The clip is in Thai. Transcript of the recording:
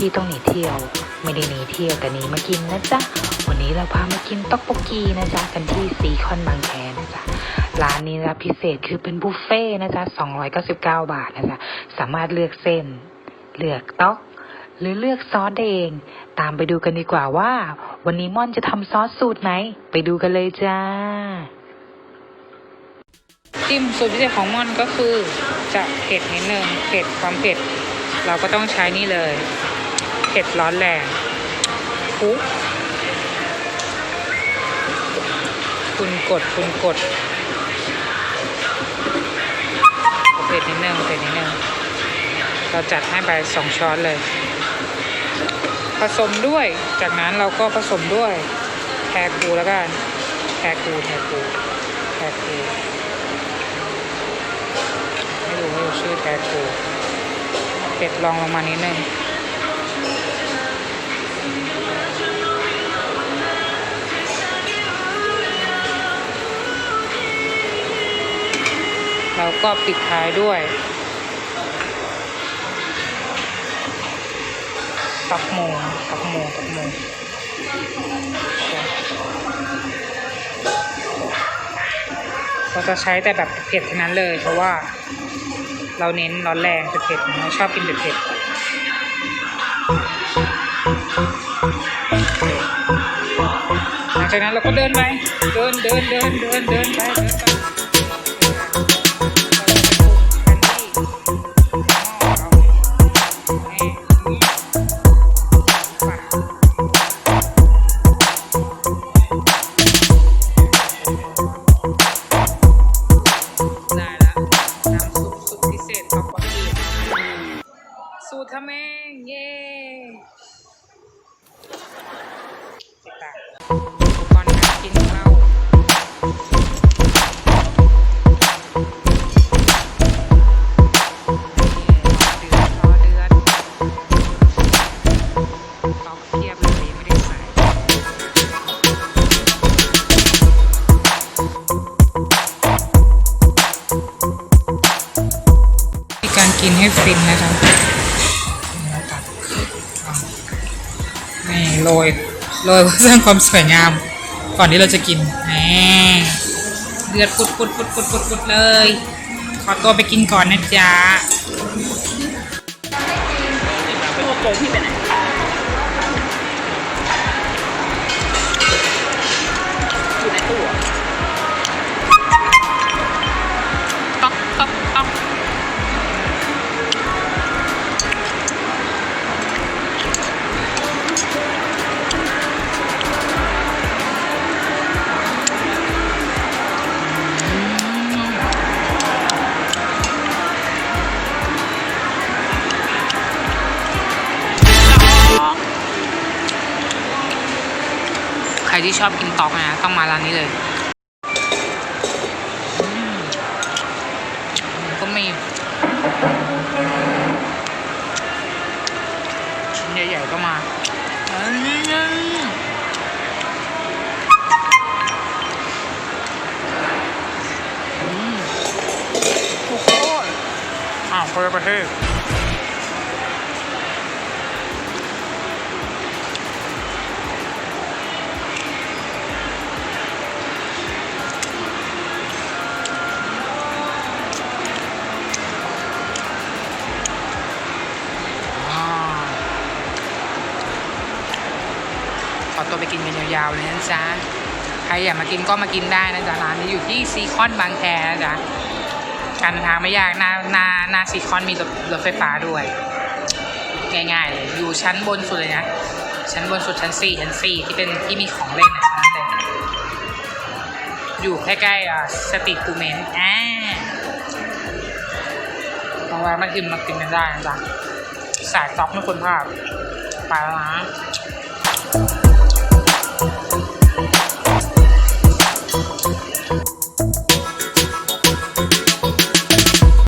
พี่ต้องหนีเที่ยว ไม่ได้หนีเที่ยวแต่หนีมากินนะจ๊ะ วันนี้เราพามากินต๊อกโบกีนะจ๊ะกันที่ซีคอนบางแคนะจ๊ะ ร้านนี้นะพิเศษคือเป็นบุฟเฟ่นะจ๊ะ299 บาทนะจ๊ะ สามารถเลือกเส้น เลือกต๊อก หรือเลือกซอสเอง ตามไปดูกันดีกว่าว่า วันนี้ม่อนจะทำซอสสูตรไหน ไปดูกันเลยจ้าจิ้มสูตรพิเศษของม่อนก็คือจะเผ็ดนิดนึงเผ็ดความเผ็ด เราก็ต้องใช้นี่เลย เผ็ดร้อนแรงคุกคุณกดคุณกดเผ็ดนิดนึงเผ็ดนิดนึงเราจัดให้ไปสองช้อนเลย ผสมด้วย จากนั้นเราก็ผสมด้วยแคคูแล้วกันแคคูแคคูแคคูไม่รู้ไม่รู้ชื่อแทกูเป็ดลองลงมานิดนึง แล้วก็ปิดท้ายด้วยตับหมูตับหมูตับหมูเราจะใช้แต่แบบเผ็ดๆทั้งนั้นเลย เพราะว่า เราเน้นร้อนแรงเผ็ดๆเราชอบกินเผ็ดๆ จากนั้นเราก็เดินไป เดินเดินเดินเดินเดินไปเดินไปน้ำซุปสุดพิเศษกับว่าสูตรทำเองเย้ กินให้ฟินนะครับนี่โรยโรยเพื่อสร้างความสวยงาม ก่อนที่เราจะกินนี่เดือดปุดปุดปุดปุดปุดปุดเลย ขอตัวไปกินก่อนนะจ๊ะตัวโกงพี่ไปไหนอยู่ในตู้ ที่ชอบกินต๊อกนะต้องมาร้านนี้เลยก็มีชิ้นใหญ่ๆก็มาโอ้โหอ้าวคนละประเทศ อตัวไปกินกันยาวๆเลยนะจ๊ะใครอยากมากินก็มากินได้นะจ๊ะร้านนี้อยู่ที่ซีคอนบางแคนะจ๊ะการเดินทางไม่ยากหน้าหน้าหน้าซีคอนมีรถรถไฟฟ้าด้วยง่ายๆเลยอยู่ชั้นบนสุดเลยนะชั้นบนสุดชั้นสี่ชั้นสี่ที่เป็นที่มีของเล่นนะชั้นเลยอยู่ใกล้ๆสตรีทคูเมนต์อ่าลองแวะมากินมากินกันได้นะจ๊ะสายต็อกไม่ควรพลาดไปแล้วนะ